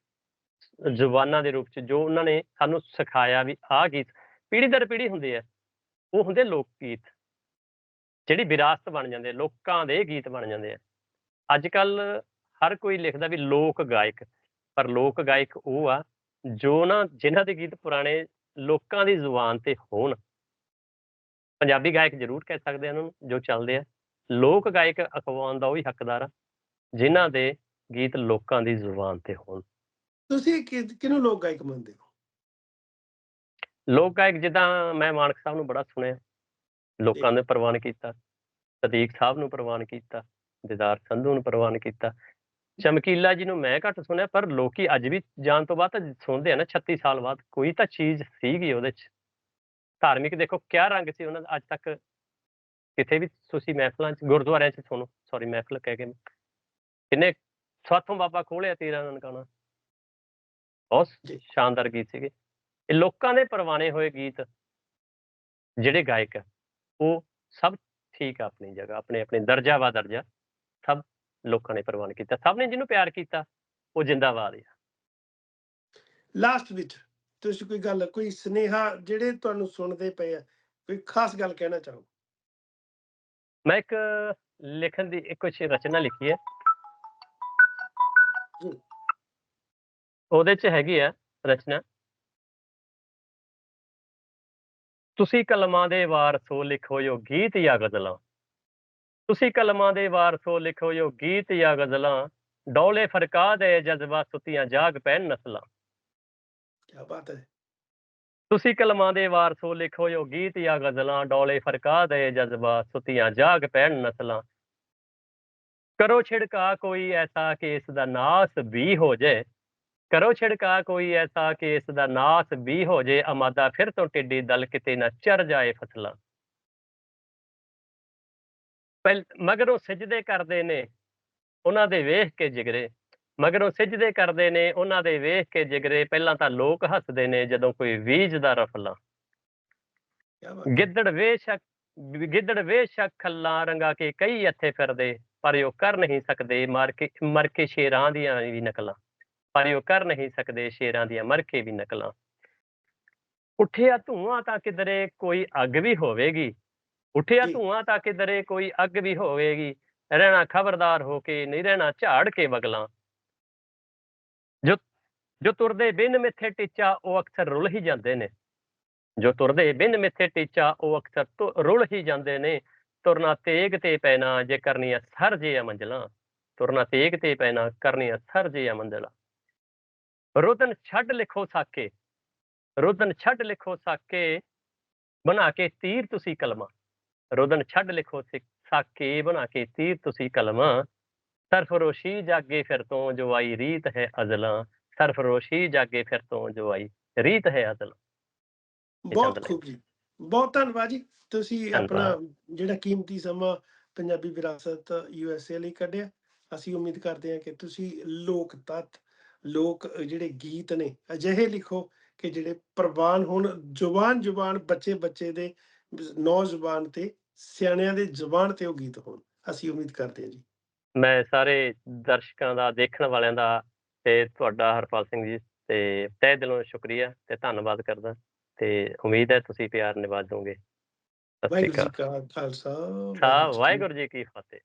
ਜ਼ੁਬਾਨਾਂ ਦੇ ਰੂਪ ਚ, ਜੋ ਉਹਨਾਂ ਨੇ ਸਾਨੂੰ ਸਿਖਾਇਆ ਵੀ ਆਹ ਗੀਤ ਪੀੜ੍ਹੀ ਦਰ ਪੀੜ੍ਹੀ ਹੁੰਦੇ ਆ, ਉਹ ਹੁੰਦੇ ਲੋਕ ਗੀਤ। ਜਿਹੜੀ ਵਿਰਾਸਤ ਬਣ ਜਾਂਦੇ ਲੋਕਾਂ ਦੇ ਗੀਤ ਬਣ ਜਾਂਦੇ ਆ। ਅੱਜ ਕੱਲ ਹਰ ਕੋਈ ਲਿਖਦਾ ਵੀ ਲੋਕ ਗਾਇਕ। ਪਰ ਲੋਕ ਗਾਇਕ ਉਹ ਆ ਜੋ ਨਾ ਜਿਨ੍ਹਾਂ ਦੇ ਗੀਤ ਪੁਰਾਣੇ ਲੋਕਾਂ ਦੀ ਜ਼ੁਬਾਨ ਤੇ ਹੋਣ। ਪੰਜਾਬੀ ਗਾਇਕ ਜ਼ਰੂਰ ਕਹਿ ਸਕਦੇ ਆ ਉਹਨਾਂ ਨੂੰ ਜੋ ਚੱਲਦੇ ਆ। ਲੋਕ ਗਾਇਕ ਅਖਵਾਉਣ ਦਾ ਉਹ ਹੀ ਹੱਕਦਾਰ ਆ ਜਿਨ੍ਹਾਂ ਦੇ ਗੀਤ ਲੋਕਾਂ ਦੀ ਜ਼ੁਬਾਨ ਤੇ ਹੋਣ। ਤੁਸੀਂ ਕਿਹਨੂੰ ਲੋਕ ਗਾਇਕ ਮੰਨਦੇ ਹੋ? ਲੋਕ ਗਾਇਕ ਜਿੱਦਾਂ ਮੈਂ ਮਾਨਕ ਸਾਹਿਬ ਨੂੰ ਬੜਾ ਸੁਣਿਆ। ਲੋਕਾਂ ਨੇ ਪ੍ਰਵਾਨ ਕੀਤਾ। ਸਦੀਕ ਸਾਹਿਬ ਨੂੰ ਪ੍ਰਵਾਨ ਕੀਤਾ। ਦਿਦਾਰ ਸੰਧੂ ਨੂੰ ਪ੍ਰਵਾਨ ਕੀਤਾ। ਚਮਕੀਲਾ ਜੀ ਨੂੰ ਮੈਂ ਘੱਟ ਸੁਣਿਆ ਪਰ ਲੋਕੀ ਅੱਜ ਵੀ ਜਾਣ ਤੋਂ ਬਾਅਦ ਤਾਂ ਸੁਣਦੇ ਆ ਨਾ 36 ਸਾਲ ਬਾਅਦ ਕੋਈ ਤਾਂ ਚੀਜ਼ ਸੀਗੀ ਉਹਦੇ ਚ। ਧਾਰਮਿਕ ਦੇਖੋ ਕਿਆ ਰੰਗ ਸੀ ਉਹਨਾਂ ਦਾ ਅੱਜ ਤੱਕ ਕਿਤੇ ਵੀ ਤੁਸੀਂ ਮਹਿਫਲਾਂ ਚ ਗੁਰਦੁਆਰਿਆਂ ਚ ਸੁਣੋ ਸੌਰੀ ਮਹਿਫਲ ਕਹਿ ਕੇ ਕਿੰਨੇ ਸਾਥੋਂ ਬਾਬਾ ਖੋਲਿਆ ਤੇਰਾ ਨਨਕਾਣਾ ਬਹੁਤ। ਸ਼ਾਨਦਾਰ ਗੀਤ ਸੀਗੇ। ਇਹ ਲੋਕਾਂ ਦੇ ਪਰਵਾਨੇ ਹੋਏ ਗੀਤ ਜਿਹੜੇ ਗਾਇਕ ਆ ਉਹ ਸਭ ਠੀਕ ਆ ਆਪਣੀ ਜਗ੍ਹਾ ਆਪਣੇ ਆਪਣੇ ਦਰਜਾ ਵਾ ਦਰਜਾ ਸਭ ਲੋਕਾਂ ਨੇ ਪ੍ਰਵਾਨ ਕੀਤਾ। ਸਭ ਨੇ ਜਿਹਨੂੰ ਪਿਆਰ ਕੀਤਾ ਉਹ ਜਿੰਦਾਬਾਦ ਆ। ਲਾਸਟ ਵਿੱਚ ਤੁਸੀਂ ਕੋਈ ਗੱਲ ਕੋਈ ਸਨੇਹਾ ਜਿਹੜੇ ਤੁਹਾਨੂੰ ਸੁਣਦੇ ਪਏ ਆ ਕੋਈ ਖਾਸ ਗੱਲ ਕਹਿਣਾ ਚਾਹੋ? ਮੈਂ ਇੱਕ ਲਿਖਣ ਦੀ ਇੱਕ ਕੁਛ ਰਚਨਾ ਲਿਖੀ ਹੈ। ਉਹਦੇ ਚ ਹੈਗੀ ਆ ਰਚਨਾ। ਤੁਸੀਂ ਕਲਮਾਂ ਦੇ ਵਾਰ ਸੋ ਲਿਖੋ ਜੋ ਗੀਤ ਜਾਂ ਗਜ਼ਲਾਂ ਤੁਸੀਂ ਕਲਮਾਂ ਦੇ ਵਾਰ ਸੋ ਲਿਖੋ ਜੋ ਗੀਤ ਜਾਂ ਗਜ਼ਲਾਂ ਡੌਲੇ ਫਰਕਾ ਦੇ ਜਜ਼ਬਾ ਸੁਤੀਆਂ ਜਾਗ ਪੈਣ ਨਸਲਾਂ। ਕੀ ਬਾਤ ਹੈ। ਤੁਸੀਂ ਕਲਮਾਂ ਦੇ ਵਾਰ ਸੋ ਲਿਖੋ ਜੋ ਗੀਤ ਜਾਂ ਗਜ਼ਲਾਂ ਡੌਲੇ ਫਰਕਾ ਦੇ ਜਜ਼ਬਾ ਸੁਤੀਆਂ ਜਾਗ ਪੈਣ ਨਸਲਾਂ। ਕਰੋ ਛਿੜਕਾ ਕੋਈ ਐਸਾ ਕਿ ਇਸ ਦਾ ਨਾਸ ਵੀ ਹੋ ਜਾਏ ਕਰੋ ਛਿੜਕਾ ਕੋਈ ਐਸਾ ਕਿ ਇਸ ਦਾ ਨਾਸ ਵੀ ਹੋ ਜਾਏ ਅਮਾਦਾ ਫਿਰ ਤੋਂ ਟਿੱਡੀ ਦਲ ਕਿਤੇ ਨਾ ਚਰ ਜਾਏ ਫਸਲਾਂ। ਪਹਿਲ ਮਗਰੋਂ ਸਜਦੇ ਕਰਦੇ ਨੇ ਉਹਨਾਂ ਦੇ ਵੇਖ ਕੇ ਜਿਗਰੇ। ਮਗਰੋਂ ਸਜਦੇ ਕਰਦੇ ਨੇ ਉਹਨਾਂ ਦੇ ਵੇਖ ਕੇ ਜਿਗਰੇ। ਪਹਿਲਾਂ ਤਾਂ ਲੋਕ ਹੱਸਦੇ ਨੇ ਜਦੋਂ ਕੋਈ ਬੀਜਦਾ ਰਫਲਾ। ਕੀ ਬਾਤ ਗਿੱਦੜ ਵੇਸ਼ਕ ਗਿੱਦੜ ਵੇਸ਼ਕ ਖੱਲਾਂ ਰੰਗਾ ਕੇ ਕਈ ਇੱਥੇ ਫਿਰਦੇ ਪਰ ਉਹ ਕਰ ਨਹੀਂ ਸਕਦੇ ਮਾਰ ਕੇ ਮਰ ਕੇ ਸ਼ੇਰਾਂ ਦੀਆਂ ਵੀ ਨਕਲਾਂ। ਪਰ ਉਹ ਕਰ ਨਹੀਂ ਸਕਦੇ ਸ਼ੇਰਾਂ ਦੀਆਂ ਮਰ ਕੇ ਵੀ ਨਕਲਾਂ। ਉੱਠਿਆ ਧੂਆਂ ਤਾਂ ਕਿਧਰੇ ਕੋਈ ਅੱਗ ਵੀ ਹੋਵੇਗੀ। ਉੱਠਿਆ। ਧੂਆਂ ਤਾਂ ਕਿਧਰੇ ਕੋਈ ਅੱਗ ਵੀ ਹੋਵੇਗੀ ਰਹਿਣਾ ਖਬਰਦਾਰ ਹੋ ਕੇ ਨਹੀਂ ਰਹਿਣਾ ਝਾੜ ਕੇ ਬਗਲਾਂ। ਜੋ ਜੋ ਤੁਰਦੇ ਬਿਨ ਮਿੱਥੇ ਟੀਚਾ ਉਹ ਅਕਸਰ ਰੁਲ ਹੀ ਜਾਂਦੇ ਨੇ। ਜੋ ਤੁਰਦੇ ਬਿਨ ਮਿੱਥੇ ਟੀਚਾ ਉਹ ਅਕਸਰ ਰੁਲ ਹੀ ਜਾਂਦੇ ਨੇ। ਤੁਰਨਾ ਤੇਗ ਤੇ ਪੈਣਾ ਜੇ ਕਰਨੀਆਂ ਸਰ ਜੇ ਮੰਜ਼ਲਾਂ। ਤੁਰਨਾ ਤੇਗ ਤੇ ਪੈਣਾ ਕਰਨੀਆਂ ਸਰ ਜੇ ਮੰਜ਼ਲਾਂ। ਰੁਦਨ ਛੱਡ ਲਿਖੋ ਸਾਕੇ। ਰੁਦਨ ਛੱਡ ਲਿਖੋ ਸਾਕੇ। ਬਣਾ ਕੇ ਤੀਰ ਤੁਸੀਂ ਕਲਮਾ। ਰੁਦਨ ਛੱਡ ਲਿਖੋ ਸਾਕੇ ਬਣਾ ਕੇ ਤੀਰ ਤੁਸੀਂ ਕਲਮਾ। ਸਰਫਰੋਸ਼ੀ ਜਾਗੇ ਫਿਰ ਤੋਂ ਜੋ ਆਈ ਰੀਤ ਹੈ ਅਜ਼ਲਾਂ। ਸਰਫਰੋਸ਼ੀ ਜਾਗੇ ਫਿਰ ਤੋਂ ਜੋ ਆਈ ਰੀਤ ਹੈ ਅਜ਼ਲਾਂ। ਬਹੁਤ ਖੂਬ ਜੀ। ਬਹੁਤ ਧੰਨਵਾਦ ਜੀ। ਤੁਸੀਂ ਆਪਣਾ ਜਿਹੜਾ ਕੀਮਤੀ ਸਮਾਂ ਪੰਜਾਬੀ ਵਿਰਾਸਤ ਯੂਐਸਏ ਲਈ ਕੱਢਿਆ ਅਸੀਂ ਉਮੀਦ ਕਰਦੇ ਹਾਂ ਕਿ ਤੁਸੀਂ ਲੋਕ ਤੱਤ ਲੋਕ ਜਿਹੜੇ ਗੀਤ ਨੇ ਅਜਿਹੇ ਲਿਖੋ ਕਿ ਜਿਹੜੇ ਪ੍ਰਵਾਨ ਹੋਣ ਜ਼ੁਬਾਨ ਜ਼ੁਬਾਨ ਬੱਚੇ ਬੱਚੇ ਦੇ ਨੌਜਵਾਨ ਤੇ ਸਿਆਣਿਆਂ ਦੇ ਜ਼ੁਬਾਨ ਤੇ ਉਹ ਗੀਤ ਹੋਣ ਅਸੀਂ ਉਮੀਦ ਕਰਦੇ ਹਾਂ ਜੀ। ਮੈਂ ਸਾਰੇ ਦਰਸ਼ਕਾਂ ਦਾ ਦੇਖਣ ਵਾਲਿਆਂ ਦਾ ਤੇ ਤੁਹਾਡਾ ਹਰਪਾਲ ਸਿੰਘ ਜੀ ਤੇ ਤਹਿ ਦਿਲੋਂ ਸ਼ੁਕਰੀਆ ਤੇ ਧੰਨਵਾਦ ਕਰਦਾ। ਤੇ ਉਮੀਦ ਹੈ ਤੁਸੀਂ ਪਿਆਰ ਨਿਭਾਜੋਗੇ ਸਤਿ ਸ਼੍ਰੀ ਵਾਹਿਗੁਰੂ ਅਕਾਲ। ਜੀ ਕਾ ਖਾਲਸਾ ਵਾਹਿਗੁਰੂ ਜੀ ਕੀ ਫਤਿਹ।